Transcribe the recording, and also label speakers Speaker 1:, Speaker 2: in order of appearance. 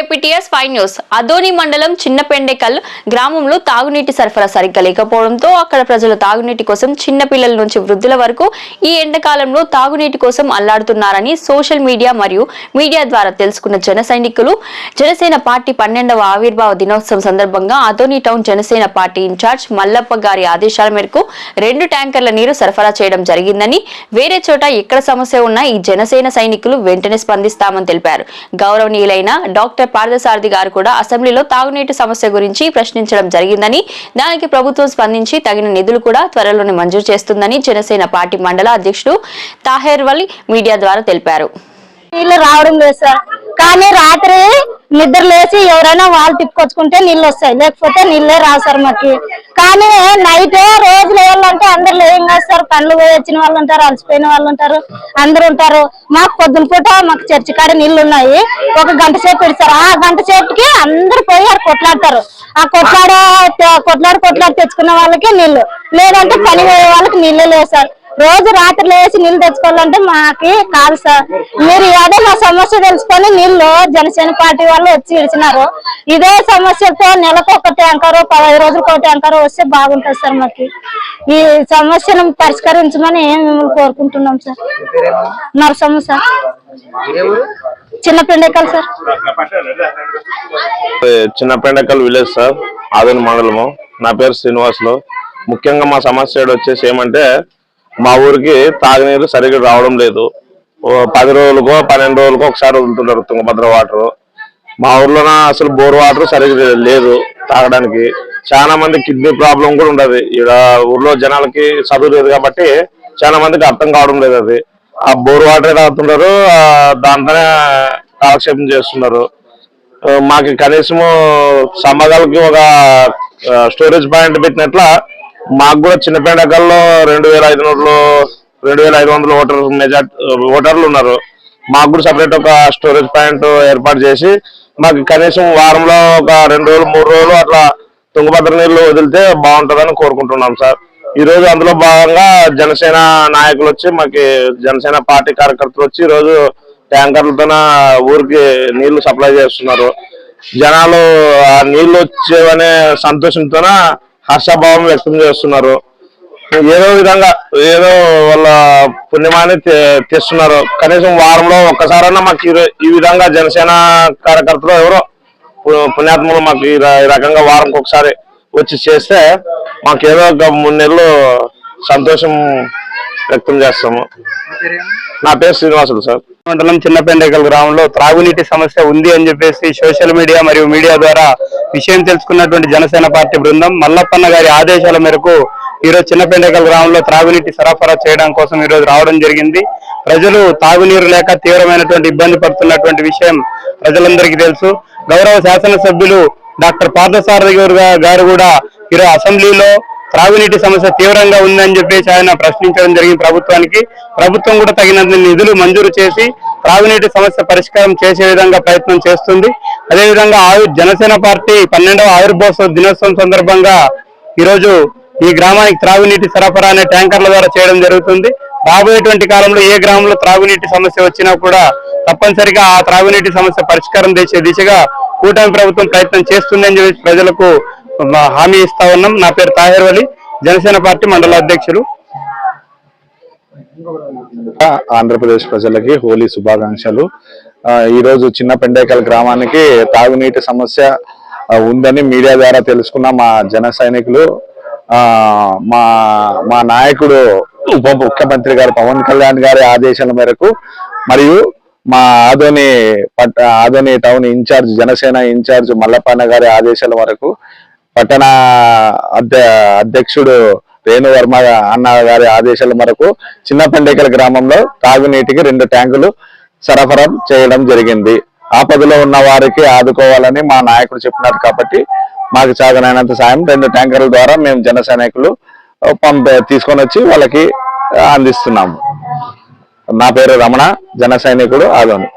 Speaker 1: APTS five news. Adoni మండలం చిన్నపెండెకల్ గ్రామంలో తాగునీటి సరఫరా సరిగ్గా లేకపోవడంతో అక్కడ ప్రజలు తాగునీటి కోసం చిన్న పిల్లల నుంచి వృద్ధుల వరకు ఈ ఎండాకాలంలో తాగునీటి కోసం అల్లాడుతున్నారని సోషల్ మీడియా మరియు మీడియా ద్వారా తెలుసుకున్న జన సైనికులు జనసేన పార్టీ పన్నెండవ ఆవిర్భావ దినోత్సవం సందర్భంగా Adoni town Janasena party incharge Mallappa గారి ఆదేశాల మేరకు రెండు ట్యాంకర్ల నీరు సరఫరా చేయడం జరిగిందని వేరే చోట ఎక్కడ సమస్య ఉన్నా ఈ జనసేన సైనికులు వెంటనే స్పందిస్తామని తెలిపారు. గౌరవనీయులైన డాక్టర్ పార్థసారథి గారు కూడా అసెంబ్లీలో తాగునీటి సమస్య గురించి ప్రశ్నించడం జరిగిందని దానికి ప్రభుత్వం స్పందించి తగిన నిధులు కూడా త్వరలోనే మంజూరు చేస్తుందని జనసేన పార్టీ మండల అధ్యక్షుడు తాహేర్వల్ మీడియా ద్వారా తెలిపారు.
Speaker 2: నీళ్ళు రావడం లేదు సార్. కానీ రాత్రి నిద్ర లేచి ఎవరైనా వాళ్ళు తిప్పుకొచ్చుకుంటే నీళ్ళు వస్తాయి. లేకపోతే నీళ్ళే రావు సార్ మాకు. కానీ నైట్ రోజు లేవాలంటే అందరు లేం కాదు సార్. పనులు పోయి వచ్చిన వాళ్ళు ఉంటారు అలసిపోయిన వాళ్ళు ఉంటారు అందరు ఉంటారు. మాకు పొద్దున పూట మాకు చర్చి కాడ నీళ్ళు ఉన్నాయి. ఒక గంట సేపు పెడతారు ఆ గంట సేపుకి అందరు పోయి ఆడ కొట్లాడతారు. ఆ కొట్లాడ కొట్లాడి కొట్లాడి తెచ్చుకున్న వాళ్ళకి నీళ్ళు లేదంటే పని పోయే వాళ్ళకి నీళ్ళే లేవు సార్. రోజు రాత్రి లేచి నీళ్ళు తెచ్చుకోవాలంటే మాకి కాదు సార్. మీరు అదే సమస్య తెలుసుకొని నీళ్ళు జనసేన పార్టీ వాళ్ళు వచ్చి ఇడిచినారు. ఇదే సమస్యతో నెలకు ఒక ట్యాంకర్ పదహైదు రోజులకు ఒక ట్యాంకర్ వస్తే బాగుంటుంది సార్ మాకు. ఈ సమస్యను పరిష్కరించమని మిమ్మల్ని కోరుకుంటున్నాం సార్. నరసమ్మ సార్. చిన్న పిండకల్ సార్.
Speaker 3: చిన్న పెండకల్ విలేజ్ సార్ ఆదోని మండలము. నా పేరు శ్రీనివాసులు. ముఖ్యంగా మా సమస్య ఈడ వచ్చేసి ఏమంటే మా ఊరికి తాగునీరు సరిగ్గా రావడం లేదు. పది రోజులకో పన్నెండు రోజులకో ఒకసారి వదులుతుంటారు తుంగభద్ర వాటర్. మా ఊర్లోన అసలు బోర్ వాటర్ సరిగ్గా లేదు తాగడానికి. చాలా మంది కిడ్నీ ప్రాబ్లం కూడా ఉండదు. ఇక్కడ ఊర్లో జనాలకి చదువు లేదు కాబట్టి చాలా మందికి అర్థం కావడం లేదు అది. ఆ బోర్ వాటర్ తాగుతుంటారు దాంతోనే కాలక్షేపం చేస్తున్నారు మాకు కనీసము సమ్మగాలకి ఒక స్టోరేజ్ పాయింట్ పెట్టినట్ల మాకు కూడా చిన్న పెండకల్లో రెండు వేల ఐదు వందలు రెండు వేల ఐదు వందల ఓటర్ మెజార్టీ ఓటర్లు ఉన్నారు. మాకు కూడా సపరేట్ ఒక స్టోరేజ్ పాయింట్ ఏర్పాటు చేసి మాకు కనీసం వారంలో ఒక రెండు రోజులు మూడు రోజులు అట్లా తుంగభద్ర నీళ్ళు వదిలితే బాగుంటుందని కోరుకుంటున్నాం సార్. ఈ రోజు అందులో భాగంగా జనసేన నాయకులు వచ్చి మాకు జనసేన పార్టీ కార్యకర్తలు వచ్చి ఈరోజు రోజు ట్యాంకర్లతోన ఊరికి నీళ్ళు సప్లై చేస్తున్నారు. జనాలు ఆ నీళ్ళు వచ్చేవనే సంతోషంతోన హర్షభావం వ్యక్తం చేస్తున్నారు. ఏదో విధంగా ఏదో వాళ్ళ పుణ్యమాన్ని తెస్తున్నారు. కనీసం వారంలో ఒక్కసారైనా మాకు ఈ ఈ విధంగా జనసేన కార్యకర్తలు ఎవరో పు- పుణ్యాత్ములు మాకు ఈ రకంగా వారంకి ఒకసారి వచ్చి చేస్తే మాకు ఏదో ఒక మూడు నెలలు సంతోషం వ్యక్తం చేస్తాము. నా పేరు శ్రీనివాసులు సార్.
Speaker 4: మండలం చిన్నపెండేకల్ గ్రామంలో త్రాగునీటి సమస్య ఉంది అని చెప్పేసి సోషల్ మీడియా మరియు మీడియా ద్వారా విషయం తెలుసుకున్నటువంటి జనసేన పార్టీ బృందం మల్లప్పన్న గారి ఆదేశాల మేరకు ఈరోజు చిన్నపెండకల్ గ్రామంలో త్రాగునీటి సరఫరా చేయడం కోసం ఈరోజు రావడం జరిగింది. ప్రజలు తాగునీరు లేక తీవ్రమైనటువంటి ఇబ్బంది పడుతున్నటువంటి విషయం ప్రజలందరికీ తెలుసు. గౌరవ శాసనసభ్యులు డాక్టర్ పార్థసారథి గారు గారు కూడా ఈరోజు అసెంబ్లీలో త్రాగునీటి సమస్య తీవ్రంగా ఉందని చెప్పేసి ఆయన ప్రశ్నించడం జరిగింది ప్రభుత్వానికి. ప్రభుత్వం కూడా తగినంత నిధులు మంజూరు చేసి త్రాగునీటి సమస్య పరిష్కారం చేసే విధంగా ప్రయత్నం చేస్తుంది. అదేవిధంగా ఆయు జనసేన పార్టీ పన్నెండవ ఆవిర్భావ దినోత్సవం సందర్భంగా ఈరోజు ఈ గ్రామానికి త్రాగునీటి సరఫరా అనే ట్యాంకర్ల ద్వారా చేయడం జరుగుతుంది. రాబోయేటువంటి కాలంలో ఏ గ్రామంలో త్రాగునీటి సమస్య వచ్చినా కూడా తప్పనిసరిగా ఆ త్రాగునీటి సమస్య పరిష్కారం చేసే దిశగా కూటమి ప్రభుత్వం ప్రయత్నం చేస్తుందని చెప్పి ప్రజలకు హామీ ఇస్తా ఉన్నాం. నా పేరు తాహెర్ వలి జనసేన పార్టీ మండల అధ్యక్షులు
Speaker 5: ఆంధ్రప్రదేశ్ ప్రజలకి హోలీ శుభాకాంక్షలు. ఈ రోజు చిన్న పెండేకల్ గ్రామానికి తాగునీటి సమస్య ఉందని మీడియా ద్వారా తెలుసుకున్న మా జన సైనికులు మా మా నాయకుడు ఉప ముఖ్యమంత్రి గారు పవన్ కళ్యాణ్ గారి ఆదేశాల మేరకు మరియు మా ఆదోని పట్ట Adoni town incharge Janasena incharge Mallappanna గారి ఆదేశాల వరకు పట్టణ అధ్య అధ్యక్షుడు రేణువర్మ అన్న గారి ఆదేశాల మేరకు చిన్నపండేకల గ్రామంలో తాగునీటికి రెండు ట్యాంకులు సరఫరా చేయడం జరిగింది. ఆపదలో ఉన్న వారికి ఆదుకోవాలని మా నాయకుడు చెప్పినారు కాబట్టి మాకు చాగనైనంత సాయం. రెండు ట్యాంకర్ల ద్వారా మేము జన సైనికులు పంప తీసుకొని వచ్చి వాళ్ళకి అందిస్తున్నాము. నా పేరు రమణ జన సైనికుడు ఆదోని.